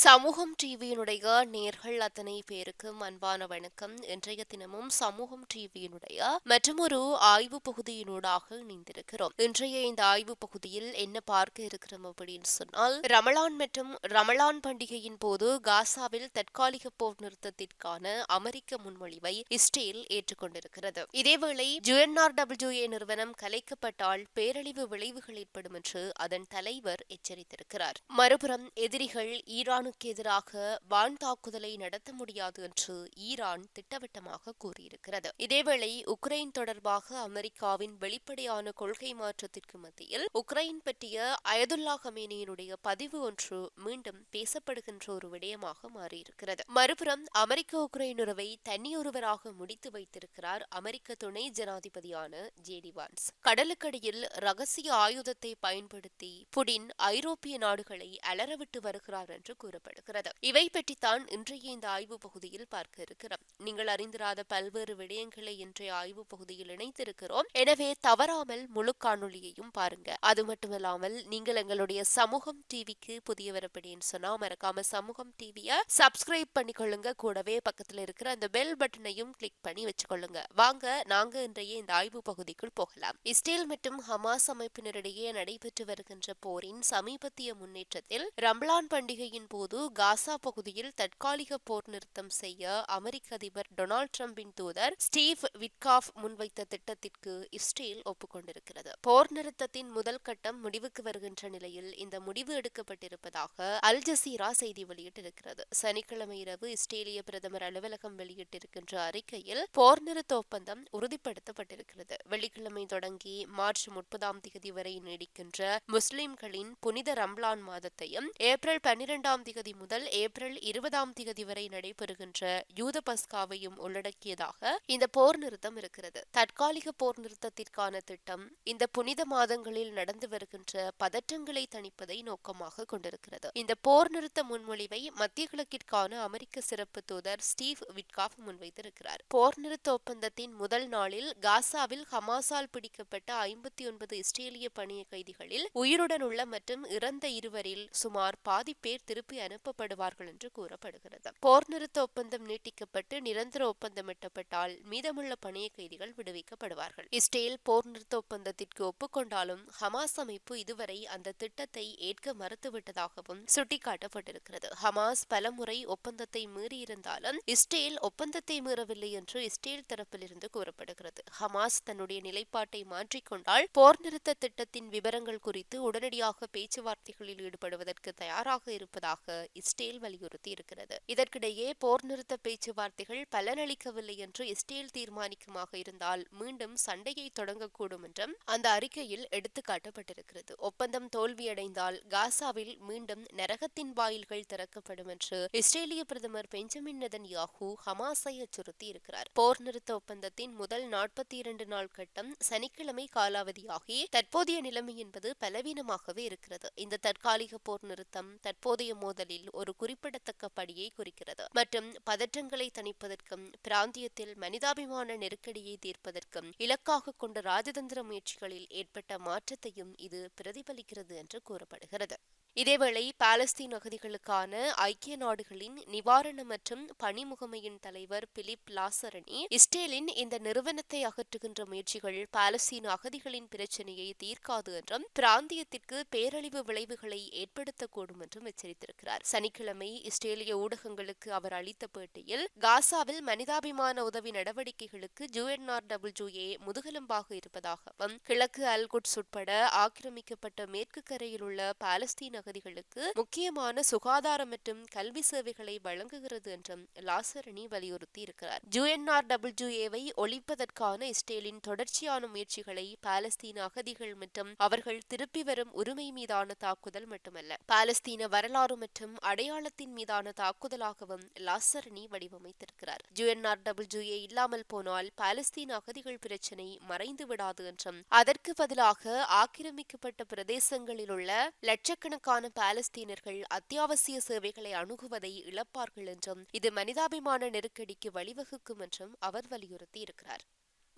சமூகம் டிவியினுடைய நேர்கள் அத்தனை பேருக்கும் அன்பான வணக்கம். இன்றைய தினமும் சமூகம் டிவியினுடைய மற்றொரு ஆய்வு பகுதியினூடாக இணைந்திருக்கிறோம். இன்றைய இந்த ஆய்வு பகுதியில் என்ன பார்க்க இருக்கிறோம் அப்படின்னு சொன்னால் ரமலான் மற்றும் ரமலான் பண்டிகையின் போது காசாவில் தற்காலிக போர் நிறுத்தத்திற்கான அமெரிக்க முன்மொழிவை இஸ்ரேல் ஏற்றுக்கொண்டிருக்கிறது. இதேவேளை ஜுஎன்ஆர் டபிள்யூஏ நிறுவனம் கலைக்கப்பட்டால் பேரழிவு விளைவுகள் ஏற்படும் என்று அதன் தலைவர் எச்சரித்திருக்கிறார். மறுபுறம் எதிரிகள் ஈரான் ஈரானுக்கு எதிராக வான் தாக்குதலை நடத்த முடியாது என்று ஈரான் திட்டவட்டமாக கூறியிருக்கிறது. இதேவேளை உக்ரைன் தொடர்பாக அமெரிக்காவின் வெளிப்படையான கொள்கை மாற்றத்திற்கு மத்தியில் உக்ரைன் பற்றிய அயதுல்லா ஹமேனியினுடைய பதிவு ஒன்று மீண்டும் பேசப்படுகின்ற ஒரு விடயமாக மாறியிருக்கிறது. மறுபுறம் அமெரிக்க உக்ரைன் உறவை தனியொருவராக முடித்து வைத்திருக்கிறார் அமெரிக்க துணை ஜனாதிபதியான ஜேடி வான்ஸ். கடலுக்கடியில் ரகசிய ஆயுதத்தை பயன்படுத்தி புடின் ஐரோப்பிய நாடுகளை அலரவிட்டு வருகிறார் என்று கூறப்படுகிறது. இவை பற்றித்தான் இன்றைய இந்த ஆய்வு பகுதியில் பார்க்க இருக்கிறோம். நீங்கள் அறிந்திராத பல்வேறு விடயங்களை இன்றைய ஆய்வு பகுதியில் இணைத்திருக்கிறோம். எனவே தவறாமல் முழு காணொலியையும் பாருங்க. அது மட்டுமல்லாமல் நீங்கள் எங்களுடைய சமூகம் டிவிக்கு புதியவர் அப்படின்னு சொன்னா மறக்காம சமூகம் டிவியை சப்ஸ்கிரைப் பண்ணிக்கொள்ளுங்க. கூடவே பக்கத்துல இருக்கிற அந்த பெல் பட்டனையும் கிளிக் பண்ணி வச்சுக்கொள்ளுங்க. வாங்க நாங்க இன்றைய இந்த ஆய்வு பகுதிக்குள் போகலாம். இஸ்ரேல் மற்றும் ஹமாஸ் அமைப்பினரிடையே நடைபெற்று வருகின்ற போரின் சமீபத்திய முன்னேற்றத்தில் ரம்லான் பண்டிகையின் போது காசா பகுதியில் தற்காலிக போர் நிறுத்தம் செய்ய அமெரிக்க அதிபர் டொனால்ட் ட்ரம்பின் தூதர் ஸ்டீவ் விட்காஃப் முன்வைத்த திட்டத்திற்கு இஸ்ரேல் ஒப்புக்கொண்டிருக்கிறது. போர் நிறுத்தத்தின் முதல் கட்டம் முடிவுக்கு வருகின்ற நிலையில் இந்த முடிவு எடுக்கப்பட்டிருப்பதாக அல் ஜசீரா செய்தி வெளியிட்டிருக்கிறது. சனிக்கிழமை இரவு இஸ்ரேலிய பிரதமர் அலுவலகம் வெளியிட்டிருக்கின்ற அறிக்கையில் போர் நிறுத்த ஒப்பந்தம் உறுதிப்படுத்தப்பட்டிருக்கிறது. வெள்ளிக்கிழமை தொடங்கி மார்ச் முப்பதாம் தேதி வரை நீடிக்கின்ற முஸ்லிம்களின் புனித ரம்லான் மாதத்தையும் ஏப்ரல் பன்னிரெண்டாம் திகதி முதல் ஏப்ரல் இருபதாம் திகதி வரை நடைபெறுகின்ற யூத பஸ்காவையும் உள்ளடக்கியதாக இந்த போர் நிறுத்தம் இருக்கிறது. தற்காலிக போர் நிறுத்தத்திற்கான திட்டம் இந்த புனித மாதங்களில் நடந்து வருகின்ற பதற்றங்களை தணிப்பதை நோக்கமாக கொண்டிருக்கிறது. இந்த போர் நிறுத்த முன்மொழிவை மத்திய கிழக்கிற்கான அமெரிக்க சிறப்பு தூதர் ஸ்டீவ் விட்காஃப் முன்வைத்திருக்கிறார். போர் நிறுத்த ஒப்பந்தத்தின் முதல் நாளில் காசாவில் ஹமாஸால் பிடிக்கப்பட்ட ஐம்பத்தி ஒன்பது இஸ்ரேலிய பணிய கைதிகளில் உயிருடன் உள்ள மற்றும் இறந்த இருவரில் சுமார் பாதி பேர் திருப்பி அனுப்பப்படுவார்கள் என்று கூறப்படுகிறது. போர் நிறுத்த ஒப்பந்தம் நீட்டிக்கப்பட்டு நிரந்தர ஒப்பந்தம் எட்டப்பட்டால் மீதமுள்ள பணிய கைதிகள் விடுவிக்கப்படுவார்கள். இஸ்ரேல் போர் நிறுத்த ஒப்பந்தத்திற்கு ஒப்புக்கொண்டாலும் ஹமாஸ் அமைப்பு இதுவரை அந்த திட்டத்தை ஏற்க மறுத்துவிட்டதாகவும் சுட்டிக்காட்டப்பட்டிருக்கிறது. ஹமாஸ் பலமுறை ஒப்பந்தத்தை மீறியிருந்தாலும் இஸ்ரேல் ஒப்பந்தத்தை மீறவில்லை என்று இஸ்ரேல் தரப்பிலிருந்து கூறப்படுகிறது. ஹமாஸ் தன்னுடைய நிலைப்பாட்டை மாற்றிக்கொண்டால் போர் நிறுத்த திட்டத்தின் விவரங்கள் குறித்து உடனடியாக பேச்சுவார்த்தைகளில் ஈடுபடுவதற்கு தயாராக இருப்பதாக வருவதாக இஸ்ரேல் வலியுறுத்தி இருக்கிறது. இதற்கிடையே போர் நிறுத்த பேச்சுவார்த்தைகள் பலனளிக்கவில்லை என்று இஸ்ரேல் தீர்மானிக்குமாக இருந்தால் மீண்டும் சண்டையை தொடங்கக்கூடும் என்றும் அந்த அறிக்கையில் எடுத்துக்காட்டப்பட்டிருக்கிறது. ஒப்பந்தம் தோல்வியடைந்தால் காசாவில் மீண்டும் நரகத்தின் வாயில்கள் திறக்கப்படும் என்று இஸ்ரேலிய பிரதமர் பெஞ்சமின் நெதன் யாஹூ ஹமாஸை அச்சுறுத்தி இருக்கிறார். போர் நிறுத்த ஒப்பந்தத்தின் முதல் நாற்பத்தி இரண்டு நாள் கட்டம் சனிக்கிழமை காலாவதியாகி தற்போதைய நிலைமை என்பது பலவீனமாகவே இருக்கிறது. இந்த தற்காலிக போர் நிறுத்தம் தற்போதைய மோதலில் ஒரு குறிப்பிடத்தக்க படியை குறிக்கிறது. மற்றும் பதற்றங்களை தணிப்பதற்கும் பிராந்தியத்தில் மனிதாபிமான நெருக்கடியை தீர்ப்பதற்கும் இலக்காக கொண்ட ராஜதந்திர முயற்சிகளில் ஏற்பட்ட மாற்றத்தையும் இது பிரதிபலிக்கிறது என்று கூறப்படுகிறது. இதேவேளை பாலஸ்தீன் அகதிகளுக்கான ஐக்கிய நாடுகளின் நிவாரண மற்றும் பணி முகமையின் தலைவர் பிலிப் லாசரணி இஸ்ரேலின் இந்த நிறுவனத்தை அகற்றுகின்ற முயற்சிகள் பாலஸ்தீன அகதிகளின் பிரச்சினையை தீர்க்காது என்றும் பிராந்தியத்திற்கு பேரழிவு விளைவுகளை ஏற்படுத்தக்கூடும் என்றும் எச்சரித்திருக்கிறார். சனிக்கிழமை இஸ்ரேலிய ஊடகங்களுக்கு அவர் அளித்த பேட்டியில் காசாவில் மனிதாபிமான உதவி நடவடிக்கைகளுக்கு ஜூஎன்ஆர்டபிள்யூஏ முதுகெலும்பாக இருப்பதாகவும் கிழக்கு அல்குட்ஸ் உட்பட ஆக்கிரமிக்கப்பட்ட மேற்கு கரையில் உள்ள பாலஸ்தீன பகுதிகளுக்கு முக்கியமான சுகாதார மற்றும் கல்வி சேவைகளை வழங்குகிறது என்றும் லாசரணி வலியுறுத்தி இருக்கிறார் ஜூஎன்ஆர்டபிள்யூஏவை ஒழிப்பதற்கான இஸ்ரேலின் தொடர்ச்சியான முயற்சிகளை பாலஸ்தீன அகதிகள் மற்றும் அவர்கள் திருப்பி வரும் உரிமை மீதான தாக்குதல் மட்டுமல்ல பாலஸ்தீன வரலாறு மற்றும் அடையாளத்தின் மீதான தாக்குதலாகவும் லாசரணி வடிவமைத்திருக்கிறார். ஜூஎன்ஆர்டபிள்யூஏ இல்லாமல் போனால் பாலஸ்தீன அகதிகள் பிரச்சினை மறைந்து விடாது என்றும் அதற்கு பதிலாக ஆக்கிரமிக்கப்பட்ட பிரதேசங்களில் உள்ள லட்சக்கணக்கான பாலஸ்தீனர்கள் அத்தியாவசிய சேவைகளை அணுகுவதை இழப்பார்கள் என்றும் இது மனிதாபிமான நெருக்கடிக்கு வழிவகுக்கும் என்றும் அவர் வலியுறுத்தி இருக்கிறார்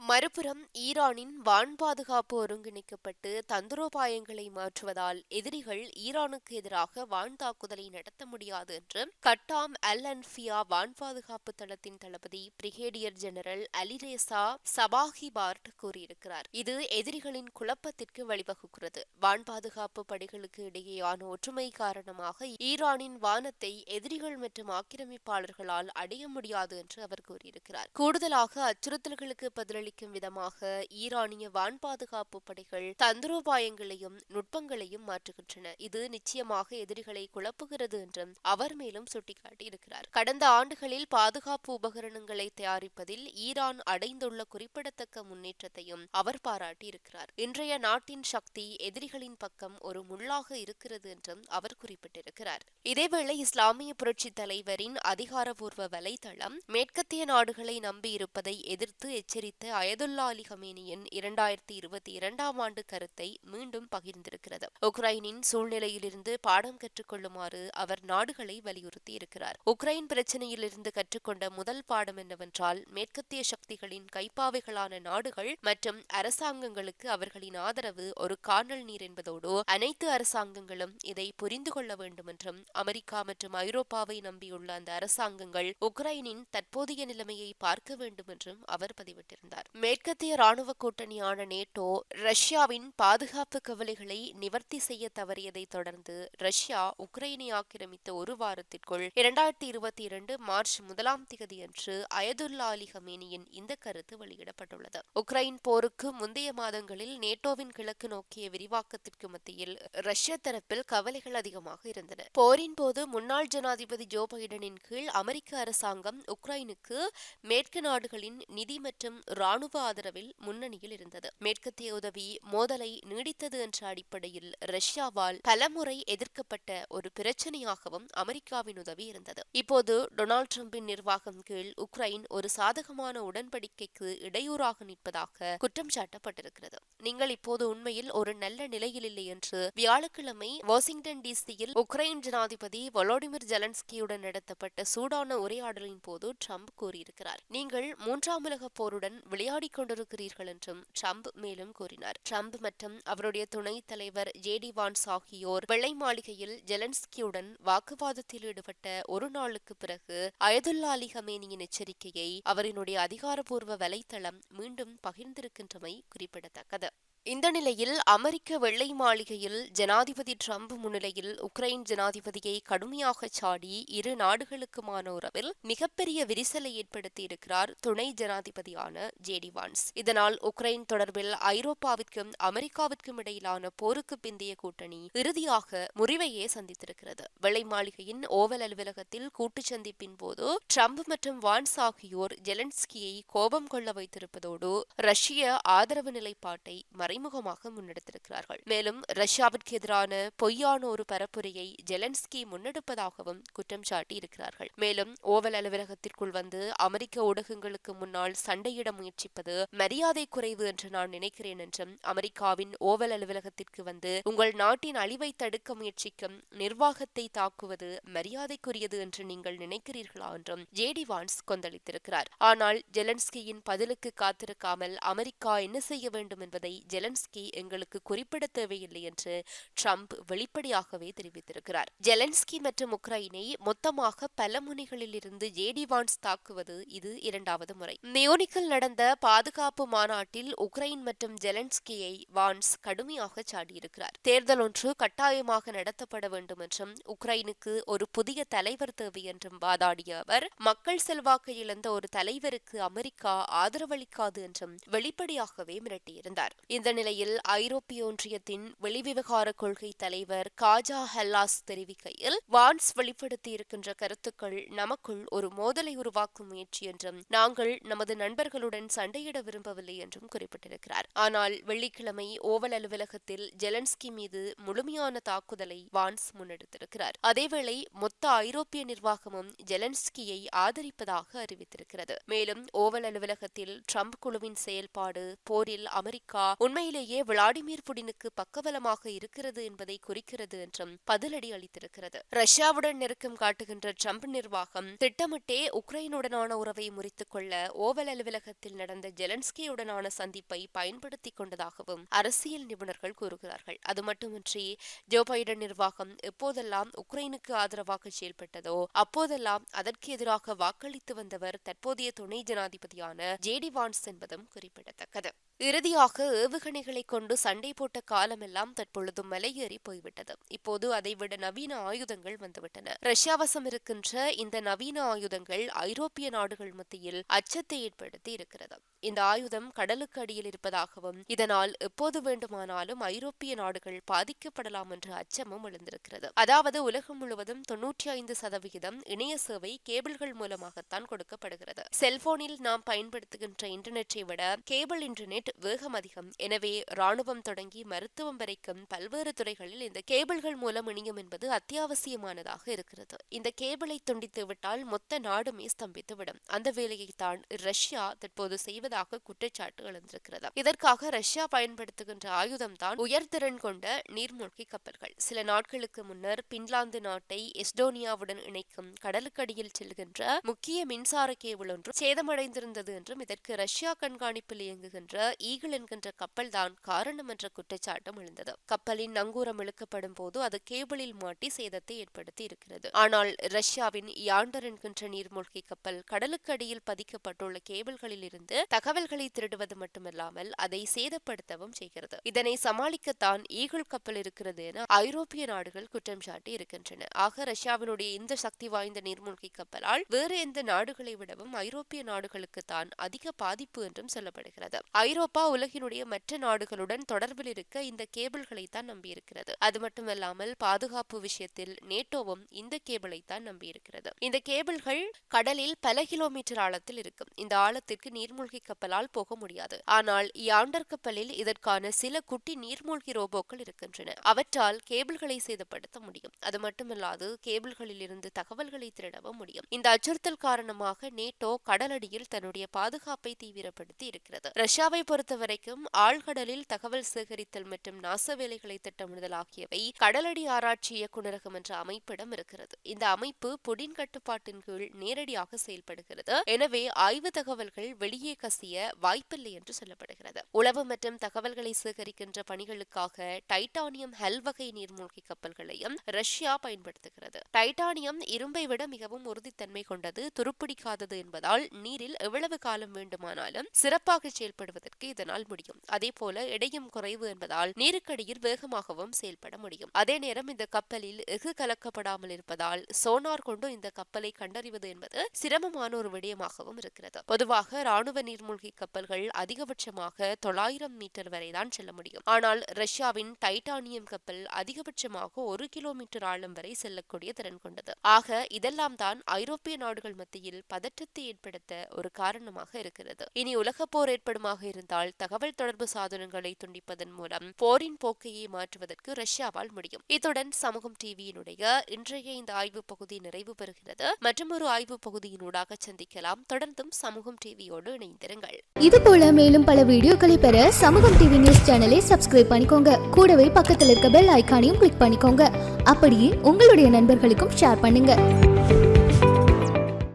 மறுபுறம் ஈரானின் வான் பாதுகாப்பு ஒருங்கிணைக்கப்பட்டு தந்திரோபாயங்களை மாற்றுவதால் எதிரிகள் ஈரானுக்கு எதிராக வான் தாக்குதலை நடத்த முடியாது என்று கட்டாம் அல் அன்ஃபியா வான் பாதுகாப்பு தளத்தின் தளபதி brigadier general Alireza Sabahi Fard கூறியிருக்கிறார். இது எதிரிகளின் குழப்பத்திற்கு வழிவகுக்கிறது. வான் பாதுகாப்பு படைகளுக்கு இடையேயான ஒற்றுமை காரணமாக ஈரானின் வானத்தை எதிரிகள் மற்றும் ஆக்கிரமிப்பாளர்களால் அடைய முடியாது என்று அவர் கூறியிருக்கிறார். கூடுதலாக அச்சுறுத்தல்களுக்கு பதிலளிக்கும் விதமாக ஈரானிய வான் பாதுகாப்பு படைகள் தந்திரோபாயங்களையும் நுட்பங்களையும் மாற்றுகின்றன. இது நிச்சயமாக எதிரிகளை குழப்புகிறது என்றும் அவர் மேலும் சுட்டிக்காட்டியிருக்கிறார். கடந்த ஆண்டுகளில் பாதுகாப்பு உபகரணங்களை தயாரிப்பதில் ஈரான் அடைந்துள்ள குறிப்பிடத்தக்க முன்னேற்றத்தையும் அவர் பாராட்டியிருக்கிறார். இன்றைய நாட்டின் சக்தி எதிரிகளின் பக்கம் ஒரு முள்ளாக இருக்கிறது என்றும் அவர் குறிப்பிட்டிருக்கிறார். இதேவேளை இஸ்லாமிய புரட்சி தலைவரின் அதிகாரபூர்வ வலைதளம் மேற்கத்திய நாடுகளை நம்பியிருப்பதை எதிர்த்து எச்சரித்த அயதுல்லா அலி ஹமேனியின் இரண்டாயிரத்தி இருபத்தி இரண்டாம் ஆண்டு கருத்தை மீண்டும் பகிர்ந்திருக்கிறது. உக்ரைனின் சூழ்நிலையிலிருந்து பாடம் கற்றுக்கொள்ளுமாறு அவர் நாடுகளை வலியுறுத்தியிருக்கிறார். உக்ரைன் பிரச்சனையிலிருந்து கற்றுக்கொண்ட முதல் பாடம் என்னவென்றால் மேற்கத்திய சக்திகளின் கைப்பாவைகளான நாடுகள் மற்றும் அரசாங்கங்களுக்கு அவர்களின் ஆதரவு ஒரு காணல் நீர் என்பதோடு அனைத்து அரசாங்கங்களும் இதை புரிந்து கொள்ள வேண்டும் என்றும் அமெரிக்கா மற்றும் ஐரோப்பாவை நம்பியுள்ள அந்த அரசாங்கங்கள் உக்ரைனின் தற்போதைய நிலைமையை பார்க்க வேண்டும் என்றும் அவர் பதிவிட்டிருந்தார். மேற்கத்திய ராணுவ கூட்டணியான நேட்டோ ரஷ்யாவின் பாதுகாப்பு கவலைகளை நிவர்த்தி செய்ய தவறியதை தொடர்ந்து ரஷ்யா உக்ரைனை ஆக்கிரமித்த ஒரு வாரத்திற்குள் இரண்டாயிரத்தி இருபத்தி இரண்டு மார்ச் முதலாம் தேதியன்று அயதுல்லா அலி ஹமேனியின் இந்த கருத்து வெளியிடப்பட்டுள்ளது. உக்ரைன் போருக்கு முந்தைய மாதங்களில் நேட்டோவின் கிழக்கு நோக்கிய விரிவாக்கத்திற்கு மத்தியில் ரஷ்ய தரப்பில் கவலைகள் அதிகமாக இருந்தன. போரின் போது முன்னாள் ஜனாதிபதி ஜோ பைடனின் கீழ் அமெரிக்க அரசாங்கம் உக்ரைனுக்கு மேற்கு நாடுகளின் நிதி மற்றும் ராணுவ ராணுவ ஆதரவில் முன்னணியில் இருந்தது. மேற்கத்திய உதவி மோதலை நீடித்தது என்ற அடிப்படையில் ரஷ்யாவால் பலமுறை எதிர்க்கப்பட்ட ஒரு பிரச்சனையாகவும் அமெரிக்காவின் உதவி இருந்தது. இப்போது டொனால்ட் டிரம்பின் நிர்வாகம் கீழ் உக்ரைன் ஒரு சாதகமான உடன்படிக்கைக்கு இடையூறாக நிற்பதாக குற்றம் சாட்டப்பட்டிருக்கிறது. நீங்கள் இப்போது உண்மையில் ஒரு நல்ல நிலையில் இல்லை என்று வியாழக்கிழமை வாஷிங்டன் டிசியில் உக்ரைன் ஜனாதிபதி வொலோடிமிர் ஜெலன்ஸ்கியுடன் நடத்தப்பட்ட சூடான உரையாடலின் போது ட்ரம்ப் கூறியிருக்கிறார். நீங்கள் மூன்றாம் உலக போருடன் விளையாடிக் கொண்டிருக்கிறீர்கள் என்றும் ட்ரம்ப் மேலும் கூறினார். ட்ரம்ப் மற்றும் அவருடைய துணைத் தலைவர் ஜேடி வான்ஸ் ஆகியோர் வெள்ளை மாளிகையில் ஜெலன்ஸ்கியுடன் வாக்குவாதத்தில் ஈடுபட்ட ஒரு நாளுக்கு பிறகு அயதுல்லா அலி ஹமேனியின் எச்சரிக்கையை அவரினுடைய அதிகாரப்பூர்வ வலைத்தளம் மீண்டும் பகிர்ந்திருக்கின்றமை குறிப்பிடத்தக்கது. இந்த நிலையில் அமெரிக்க வெள்ளை மாளிகையில் ஜனாதிபதி ட்ரம்ப் முன்னிலையில் உக்ரைன் ஜனாதிபதியை கடுமையாக சாடி இரு நாடுகளுக்குமான உறவில் மிகப்பெரிய விரிசலை ஏற்படுத்தியிருக்கிறார் துணை ஜனாதிபதியான ஜேடி வான்ஸ். இதனால் உக்ரைன் தொடர்பில் ஐரோப்பாவிற்கும் அமெரிக்காவிற்கும் இடையிலான போருக்கு பிந்தைய கூட்டணி இறுதியாக முறிவையே சந்தித்திருக்கிறது. வெள்ளை மாளிகையின் ஓவல் அலுவலகத்தில் கூட்டு சந்திப்பின் போது ட்ரம்ப் மற்றும் வான்ஸ் ஆகியோர் ஜெலன்ஸ்கியை கோபம் கொள்ள வைத்திருப்பதோடு ரஷ்ய ஆதரவு நிலைப்பாட்டை மறைமுகமாக முன்னெடுத்திருக்கிறார்கள். மேலும் ரஷ்யாவிற்கு எதிரான பொய்யான ஒரு பரப்புரையை ஜெலன்ஸ்கி முன்னெடுப்பதாகவும் குற்றம் சாட்டி இருக்கிறார்கள் மேலும் ஓவல் அலுவலகத்திற்குள் வந்து அமெரிக்க ஊடகங்களுக்கு முன்னால் சண்டையிட முயற்சிப்பது மரியாதை குறைவு என்று நான் நினைக்கிறேன் என்றும் அமெரிக்காவின் ஓவல் அலுவலகத்திற்கு வந்து உங்கள் நாட்டின் அழிவை தடுக்க முயற்சிக்கும் நிர்வாகத்தை தாக்குவது மரியாதைக்குரியது என்று நீங்கள் நினைக்கிறீர்களா என்றும் ஜேடி வான்ஸ் கொந்தளித்திருக்கிறார். ஆனால் ஜெலன்ஸ்கியின் பதிலுக்கு காத்திருக்காமல் அமெரிக்கா என்ன செய்ய வேண்டும் என்பதை ஜெலன்ஸ்கி எங்களுக்கு குறிப்பிட தேவையில்லை என்று ட்ரம்ப் வெளிப்படையாகவே தெரிவித்திருக்கிறார். ஜெலன்ஸ்கி மற்றும் உக்ரைனை மொத்தமாக பல முனைகளில் இருந்து ஜேடிவான்ஸ் தாக்குவது இது இரண்டாவது முறை. மியோனிக்கில் நடந்த பாதுகாப்பு மாநாட்டில் உக்ரைன் மற்றும் ஜெலன்ஸ்கியை வான்ஸ் கடுமையாக சாடியிருக்கிறார். தேர்தல் ஒன்று கட்டாயமாக நடத்தப்பட வேண்டும் என்றும் உக்ரைனுக்கு ஒரு புதிய தலைவர் தேவை என்றும் வாதாடிய அவர் மக்கள் செல்வாக்கு இழந்த ஒரு தலைவருக்கு அமெரிக்கா ஆதரவளிக்காது என்றும் வெளிப்படையாகவே மிரட்டியிருந்தார். இந்த நிலையில் ஐரோப்பிய ஒன்றியத்தின் வெளிவிவகார கொள்கை தலைவர் காஜா ஹல்லாஸ் தெரிவிக்கையில் வான்ஸ் வெளிப்படுத்தியிருக்கின்ற கருத்துக்கள் நமக்குள் ஒரு மோதலை உருவாக்கும் முயற்சி என்றும் நாங்கள் நமது நண்பர்களுடன் சண்டையிட விரும்பவில்லை என்றும் குறிப்பிட்டிருக்கிறார். ஆனால் வெள்ளிக்கிழமை ஓவல் அலுவலகத்தில் ஜெலன்ஸ்கி மீது முழுமையான தாக்குதலை வான்ஸ் முன்னெடுத்திருக்கிறார். அதேவேளை மொத்த ஐரோப்பிய நிர்வாகமும் ஜெலன்ஸ்கியை ஆதரிப்பதாக அறிவித்திருக்கிறது. மேலும் ஓவல் அலுவலகத்தில் ட்ரம்ப் குழுவின் செயல்பாடு போரில் அமெரிக்கா உண்மை உண்மையிலேயே விளாடிமிர் புடினுக்கு பக்கபலமாக இருக்கிறது என்பதை குறிக்கிறது என்றும் பதிலடி அளித்திருக்கிறது. ரஷ்யாவுடன் நெருக்கம் காட்டுகின்ற ட்ரம்ப் நிர்வாகம் திட்டமிட்டே உக்ரைனுடனான உறவை முறித்துக் கொள்ள ஓவல் அலுவலகத்தில் நடந்த ஜெலன்ஸ்கியுடனான சந்திப்பை பயன்படுத்திக் கொண்டதாகவும் அரசியல் நிபுணர்கள் கூறுகிறார்கள். அது மட்டுமின்றி ஜோ பைடன் நிர்வாகம் எப்போதெல்லாம் உக்ரைனுக்கு ஆதரவாக செயல்பட்டதோ அப்போதெல்லாம் அதற்கு எதிராக வாக்களித்து வந்தவர் தற்போதைய துணை ஜனாதிபதியான ஜேடி வான்ஸ் என்பதும் குறிப்பிடத்தக்கது. இறுதியாக ஏவுகணைகளை கொண்டு சண்டை போட்ட காலமெல்லாம் தற்பொழுது மலையேறி போய்விட்டது. இப்போது அதைவிட நவீன ஆயுதங்கள் வந்துவிட்டன. ரஷ்யாவசம் இருக்கின்ற இந்த நவீன ஆயுதங்கள் ஐரோப்பிய நாடுகள் மத்தியில் அச்சத்தை ஏற்படுத்தி இருக்கிறது. இந்த ஆயுதம் கடலுக்கு அடியில் இருப்பதாகவும் இதனால் எப்போது வேண்டுமானாலும் ஐரோப்பிய நாடுகள் பாதிக்கப்படலாம் என்ற அச்சமும் எழுந்திருக்கிறது. அதாவது உலகம் முழுவதும் தொன்னூற்றி ஐந்து சதவிகிதம் இணைய சேவை கேபிள்கள் மூலமாகத்தான் கொடுக்கப்படுகிறது. செல்போனில் நாம் பயன்படுத்துகின்ற இன்டர்நெட்டை விட கேபிள் இன்டர்நெட் வேகம் அதிகம் என எனவே ராணுவம் தொடங்கி மருத்துவம் வரைக்கும் பல்வேறு துறைகளில் இந்த கேபிள்கள் மூலம் இணையும் என்பது அத்தியாவசியமானதாக இருக்கிறது. இந்த கேபிளை துண்டித்து விட்டால் மொத்த நாடுமே ஸ்தம்பித்துவிடும். அந்த வேலையை தான் ரஷ்யா தற்போது செய்வதாக குற்றச்சாட்டு எழுந்திருக்கிறது. இதற்காக ரஷ்யா பயன்படுத்துகின்ற ஆயுதம் தான் உயர்திறன் கொண்ட நீர்மூழ்கி கப்பல்கள். சில நாட்களுக்கு முன்னர் பின்லாந்து நாட்டை எஸ்டோனியாவுடன் இணைக்கும் கடலுக்கடியில் செல்கின்ற முக்கிய மின்சார கேபிள் ஒன்று சேதமடைந்திருந்தது என்றும் இதற்கு ரஷ்யா கண்காணிப்பில் இயங்குகின்ற ஈகிள் என்கின்ற கப்பல் தான் காரணம் என்ற குற்றச்சாட்டும் எழுந்தது. கப்பலின் நங்கூரம் இழுக்கப்படும் போது அது கேபிளில் மாட்டி சேதத்தை ஏற்படுத்தி இருக்கிறது ஆனால் ரஷ்யாவின் யாண்டர் என்கின்ற நீர்மூழ்கி கப்பல் கடலுக்கு அடியில் பதிக்கப்பட்டுள்ள கேபிள்களில் இருந்து தகவல்களை திருடுவது மட்டுமல்லாமல் அதை சேதப்படுத்தவும் செய்கிறது. இதனை சமாளிக்கத்தான் ஈகிள் கப்பல் இருக்கிறது என ஐரோப்பிய நாடுகள் குற்றம் சாட்டி இருக்கின்றன. ஆக ரஷ்யாவினுடைய இந்த சக்தி வாய்ந்த நீர்மூழ்கி கப்பலால் வேறு எந்த நாடுகளை விடவும் ஐரோப்பிய நாடுகளுக்கு தான் அதிக பாதிப்பு என்றும் சொல்லப்படுகிறது. ஐரோப்பா உலகினுடைய மற்ற நாடுகளுடன் தொடர்பில் இருக்க இந்த கேபிள்களை தான் நம்பியிருக்கிறது. அது மட்டுமல்லாமல் பாதுகாப்பு விஷயத்தில் நேட்டோவும் இந்த கேபிளை தான் நம்பியிருக்கிறது. இந்த கேபிள்கள் கடலில் பல கிலோமீட்டர் ஆழத்தில் இருக்கும். இந்த ஆழத்திற்கு நீர்மூழ்கி கப்பலால் போக முடியாது. ஆனால் யாண்டர் கப்பலில் இதற்கான சில குட்டி நீர்மூழ்கி ரோபோக்கள் இருக்கின்றன. அவற்றால் கேபிள்களை சேதப்படுத்த முடியும். அது மட்டுமல்லாது கேபிள்களில் இருந்து தகவல்களை திருடவும் முடியும். இந்த அச்சுறுத்தல் காரணமாக நேட்டோ கடலடியில் தன்னுடைய பாதுகாப்பை தீவிரப்படுத்தி இருக்கிறது. ரஷ்யாவை பொறுத்தவரைக்கும் ஆள் ஆழ்கடலில் தகவல் சேகரித்தல் மற்றும் நாச வேலைகளை திட்டமிடுதல் ஆகியவை கடலடி ஆராய்ச்சி இயக்குநரகம் என்ற அமைப்பிடம் இருக்கிறது. இந்த அமைப்பு புடின் கட்டுப்பாட்டின் கீழ் நேரடியாக செயல்படுகிறது. எனவே ஆய்வு தகவல்கள் வெளியே கசிய வாய்ப்பில்லை என்று சொல்லப்படுகிறது. உளவு மற்றும் தகவல்களை சேகரிக்கின்ற பணிகளுக்காக டைட்டானியம் ஹெல் வகை நீர்மூழ்கி கப்பல்களையும் ரஷ்யா பயன்படுத்துகிறது. டைட்டானியம் இரும்பை விட மிகவும் உறுதித்தன்மை கொண்டது துருப்பிடிக்காதது என்பதால் நீரில் எவ்வளவு காலம் வேண்டுமானாலும் சிறப்பாக செயல்படுவதற்கு இதனால் முடியும். அதே போல எடையும் குறைவு என்பதால் நீருக்கடியில் வேகமாகவும் செயல்பட முடியும். அதே நேரம் இந்த கப்பலில் எஃகு கலக்கப்படாமல் இருப்பதால் சோனார் கொண்டு இந்த கப்பலை கண்டறிவது என்பது சிரமமான ஒரு விடயமாகவும் இருக்கிறது. பொதுவாக ராணுவ நீர்மூழ்கி கப்பல்கள் அதிகபட்சமாக தொள்ளாயிரம் மீட்டர் வரைதான் செல்ல முடியும். ஆனால் ரஷ்யாவின் டைட்டானியம் கப்பல் அதிகபட்சமாக ஒரு கிலோமீட்டர் ஆழம் வரை செல்லக்கூடிய திறன் கொண்டது. ஆக இதெல்லாம் தான் ஐரோப்பிய நாடுகள் மத்தியில் பதற்றத்தை ஏற்படுத்த ஒரு காரணமாக இருக்கிறது. இனி உலகப்போர் ஏற்படுமாக இருந்தால் தகவல் தொடர்பு சாதனங்களை துண்டிப்பதன் மூலம் போரின் போக்கையை மாற்றுவதற்கு ரஷ்யாவால் முடியும். இத்துடன் சமூகம் டிவியினுடைய இன்றைய இந்த ஆய்வு பகுதி நிறைவு பெறுகிறது. மற்றும் ஒரு ஆய்வு பகுதியினூடாக சந்திக்கலாம். தொடர்ந்தும் சமூகம் டிவியோடு இணைந்திருங்கள். இது போல மேலும் பல வீடியோக்களை பெற சமூகம் டிவி நியூஸ் சேனலை சப்ஸ்கிரைப் பண்ணிக்கோங்க. கூடவே பக்கத்தில் இருக்க பெல் ஐகானையும் கிளிக் பண்ணிக்கோங்க. அப்படியே உங்களுடைய நண்பர்களுக்கும் ஷேர் பண்ணுங்க.